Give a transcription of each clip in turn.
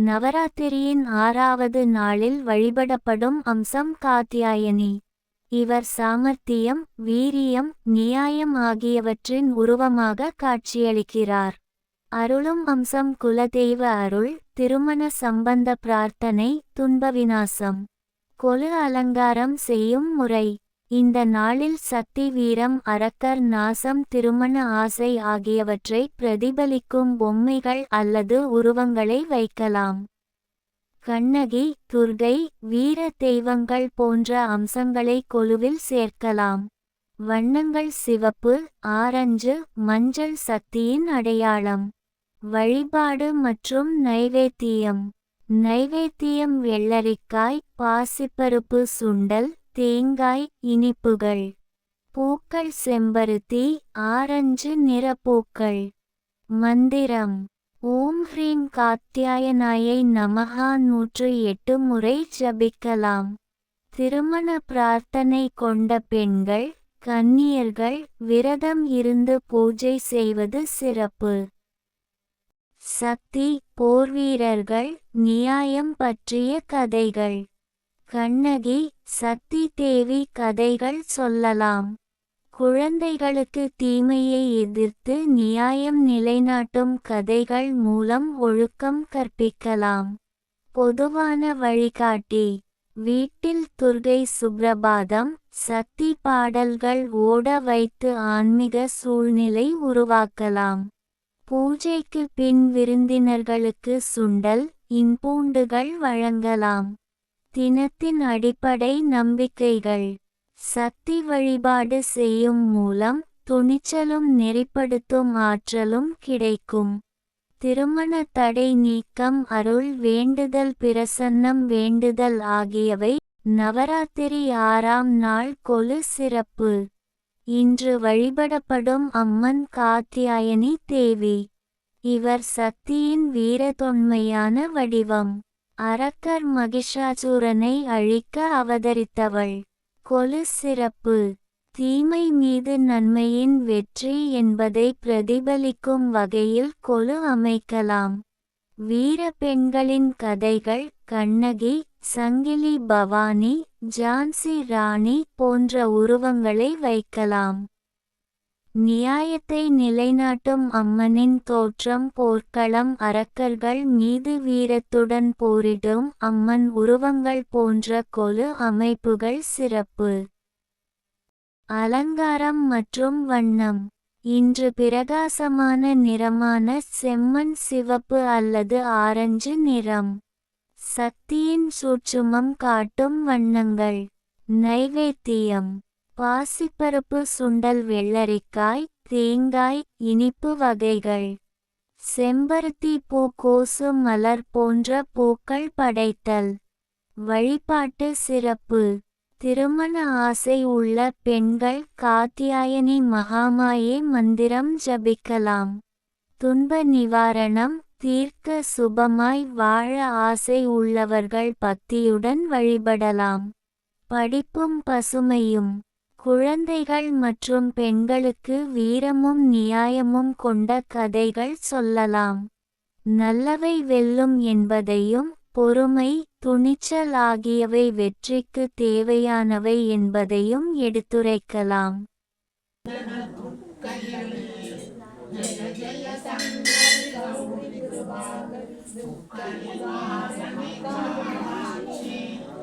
நவராத்திரியின் ஆறாவது நாளில் வழிபடப்படும் அம்சம் காத்தியாயனி இவர் சாமர்த்தியம் வீரியம் நியாயம் ஆகியவற்றின் உருவமாக காட்சியளிக்கிறார். அருளும் அம்சம் குலதெய்வ அருள் திருமண சம்பந்த பிரார்த்தனை துன்ப விநாசம். கொலு அலங்காரம் செய்யும் முறை. இந்த நாளில் சக்தி வீரம் அரக்கர் நாசம் திருமண ஆசை ஆகியவற்றை பிரதிபலிக்கும் பொம்மைகள் அல்லது உருவங்களை வைக்கலாம். கண்ணகி துர்கை வீர தெய்வங்கள் போன்ற அம்சங்களை கொலுவில் சேர்க்கலாம். வண்ணங்கள் சிவப்பு ஆரஞ்சு மஞ்சள் சக்தியின் அடையாளம். வழிபாடு மற்றும் நைவேத்தியம். நைவேத்தியம் வெள்ளரிக்காய் பாசிப்பருப்பு சுண்டல் தேங்காய் இனிப்புகள். பூக்கள் செம்பருத்தி ஆரஞ்சு நிறப்பூக்கள் மந்திரம். ஓம் ஹ்ரீம் காத்தியாயனாயை நமகா நூற்று எட்டு முறை ஜபிக்கலாம். திருமண பிரார்த்தனை கொண்ட பெண்கள் கன்னியர்கள் விரதம் இருந்து பூஜை செய்வது சிறப்பு. சக்தி போர்வீரர்கள் நியாயம் பற்றிய கதைகள். கண்ணகி சக்தி தேவி கதைகள் சொல்லலாம். குழந்தைகளுக்கு தீமையை எதிர்த்து நியாயம் நிலைநாட்டும் கதைகள் மூலம் ஒழுக்கம் கற்பிக்கலாம். பொதுவான வழிகாட்டி வீட்டில் துர்கை சுப்ரபாதம் சக்தி பாடல்கள் ஓட வைத்து ஆன்மீக சூழ்நிலை உருவாக்கலாம். பூஜைக்கு பின் விருந்தினர்களுக்கு சுண்டல் இன்பூண்டுகள் வழங்கலாம். தினத்தின் அடிப்படை நம்பிக்கைகள். சக்தி வழிபாடு செய்யும் மூலம் துணிச்சலும் நெறிப்படுத்தும் ஆற்றலும் கிடைக்கும். திருமண தடை நீக்கம் அருள் வேண்டுதல் பிரசன்னம் வேண்டுதல் ஆகியவை நவராத்திரி ஆறாம் நாள் கொலு சிறப்பு. இன்று வழிபடப்படும் அம்மன் காத்தியாயனி தேவி. இவர் சக்தியின் வீரத்தொன்மையான வடிவம். அரக்கர் மகிஷாசூரனை அழிக்க அவதரித்தவள். கொலு சிறப்பு. தீமை மீது நன்மையின் வெற்றி என்பதை பிரதிபலிக்கும் வகையில் கொலு அமைக்கலாம். வீர பெண்களின் கதைகள் கண்ணகி சங்கிலி பவானி ஜான்சி ராணி போன்ற உருவங்களை வைக்கலாம். நியாயத்தை நிலைநாட்டும் அம்மனின் தோற்றம் போர்க்களம் அரக்கர்கள் மீது வீரத்துடன் போரிடும் அம்மன் உருவங்கள் போன்ற கொலு அமைப்புகள் சிறப்பு. அலங்காரம் மற்றும் வண்ணம். இன்று பிரகாசமான நிறமான செம்மண் சிவப்பு அல்லது ஆரஞ்சு நிறம். சக்தியின் சூட்சுமம் காட்டும் வண்ணங்கள். நைவேத்தியம். பாசிப்பருப்பு சுண்டல் வெள்ளரிக்காய் தேங்காய் இனிப்பு வகைகள். செம்பருத்தி பூ கோசு மலர் போன்ற பூக்கள் படைத்தல். வழிபாட்டு சிறப்பு. திருமண ஆசை உள்ள பெண்கள் காத்தியாயனி மகாமாயே மந்திரம் ஜபிக்கலாம். துன்ப நிவாரணம் தீர்க்க சுபமாய் வாழ ஆசை உள்ளவர்கள் பக்தியுடன் வழிபடலாம். படிப்பும் பசுமையும். குழந்தைகள் மற்றும் பெண்களுக்கு வீரமும் நியாயமும் கொண்ட கதைகள் சொல்லலாம். நல்லவை வெல்லும் என்பதையும் பொறுமை துணிச்சல் ஆகியவை வெற்றிக்கு தேவையானவை என்பதையும் எடுத்துரைக்கலாம்.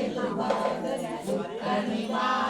Anima, anima. anima.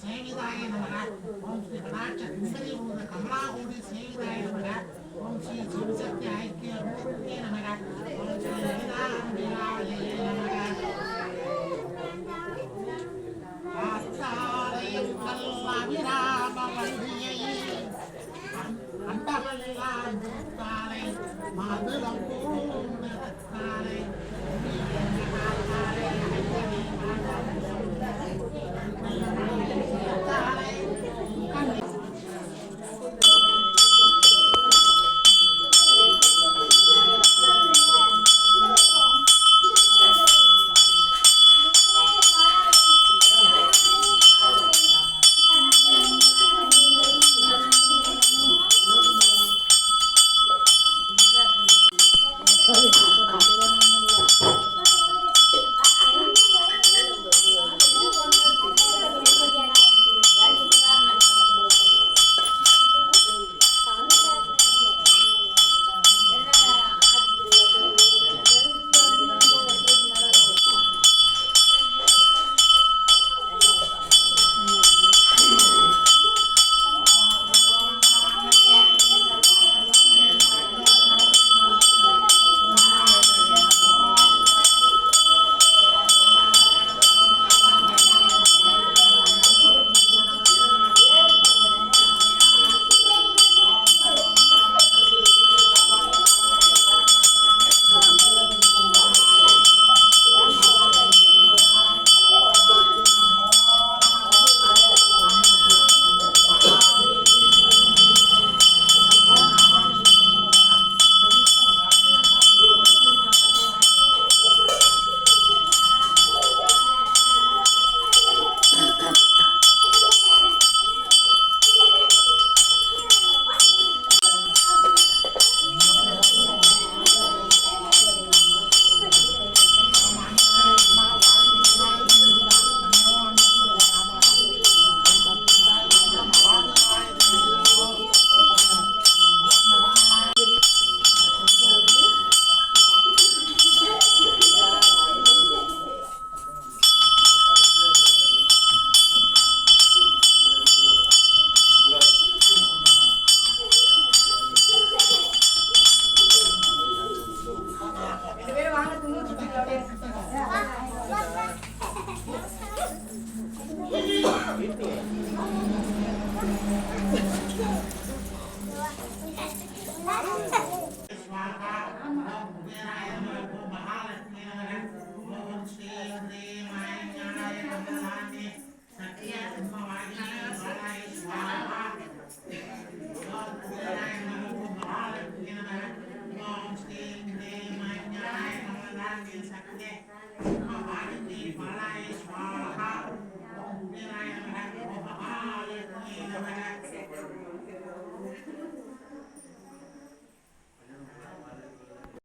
சேவிதாய நமக ஓம் ஸ்ரீ கடாட்ச சுந்தரி உருவ கமலாகூடி சேவிதாய நமக ஓம் ஸ்ரீ சிவசக்தி ஐக்கிய மூர்த்தி நமக ஓம் ஸ்ரீ லலிதாம்பிகாயே நமக ஆஸ்தாலயம் கல்வாபிராம